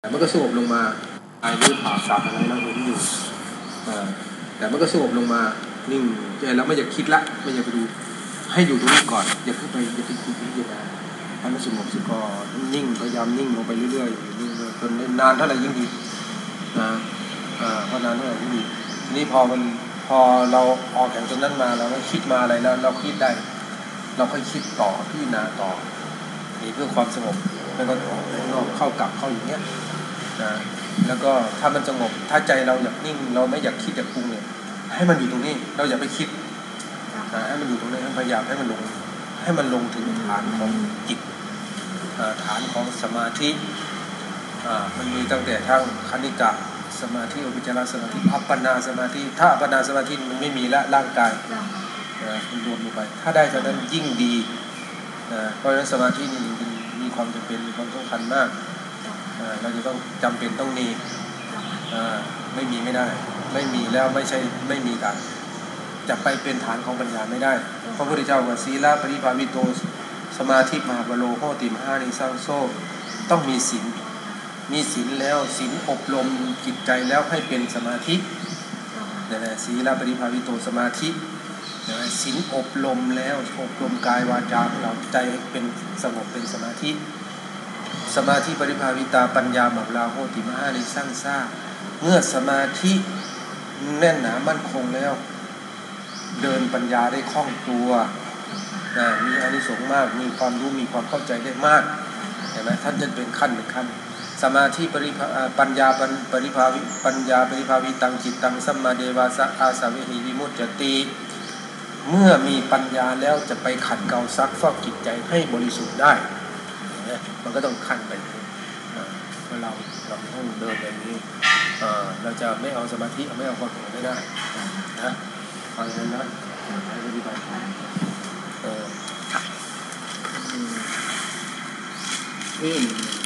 แต่มันก็สงบลงมาไอ้รู้ผ่าสับอะไรเราเห็นอยู่อ่าแต่มันก็สงบลงมา นิ่งใจเราไม่อยากคิดละ ไม่อยากไปดู ให้อยู่ตรงนี้ก่อน อย่าเพิ่งไปอย่าไปคิดพิจารณาให้มันสงบสิก่อนนิ่งพยายามนิ่งลงไปเรื่อยๆอยู่นิ่งๆจนนานเท่าไหร่ยิ่งดีนะอ่าเพราะนานเท่าไหร่ยิ่งดีทีนี้พอมันพอเราออกจากตรงนั้นมาเราก็คิดมาอะไรแล้ว เราคิดได้ เราค่อยคิดต่อพิจารณาต่อนี่เพื่อความสงบ แล้วก็ออกไปข้างนอกเข้ากลับเข้าอย่างเงี้ยนะแล้วก็ถ้ามันสงบถ้าใจเราอยากนิ่ง เราไม่อยากคิดอยากปรุงเนี่ย ให้มันอยู่ตรงนี้ เราอย่าไปคิดนะให้มันอยู่ตรงนี้ให้พยายามให้มันลง ให้มันลงถึงฐานของจิตอ่าฐานของสมาธิอ่ามันมีตั้งแต่ทั้งคณิกะสมาธิอุปจารสมาธิอัปปนาสมาธิถ้าอัปปนาสมาธิมันไม่มีละร่างกายนะมันรวมลงไป ถ้าได้เท่านั้นยิ่งดีนะเพราะฉะนั้นสมาธินี่จริงๆ มีความจำเป็นมีความสำคัญมากอ่าเราจะต้องจำเป็นต้องมีอ่าไม่มีไม่ได้ ไม่มีแล้วไม่ใช่ไม่มีกันจะไปเป็นฐานของปัญญาไม่ได้ พระพุทธเจ้าว่าศีลปริภาวิโตสมาธิมหาบโลโหติมหานิสังโซต้องมีศีลมีศีลแล้วศีลอบรมจิตใจแล้วให้เป็นสมาธินั่นแหละศีลปริภาวิโตสมาธิ ศีลอบรมแล้วอบรมกายวาจาของเราใจให้เป็นสงบเป็นสมาธิ สมาธิปริภาวิตาปัญญาหมับลาโหติมหานิสร้างซ่าเมื่อสมาธิแน่นหนามั่นคงแล้ว เดินปัญญาได้คล่องตัวนะมีอนิสงส์มาก มีความรู้มีความเข้าใจได้มากเห็นไหมท่านจะเป็นขั้นเป็นขั้น สมาธิปริภาอ่าปัญญาปริปริภาวิปัญญาปริภาวิตังจิตตังสัมมาเดวาสะอาสาวิหิวิมุตติ เมื่อมีปัญญาแล้วจะไปขัดเกลาซักฟอกจิตใจให้บริสุทธิ์ได้เนไหมมันก็ต้องขั้นไปเมื่อเราเราต้องเดินแบบนี้เราจะไม่เอาสมาธิไม่เอาความสงบไม่ได้นะฟังนั้นนะให้ปฏิบัติเอออืมอืม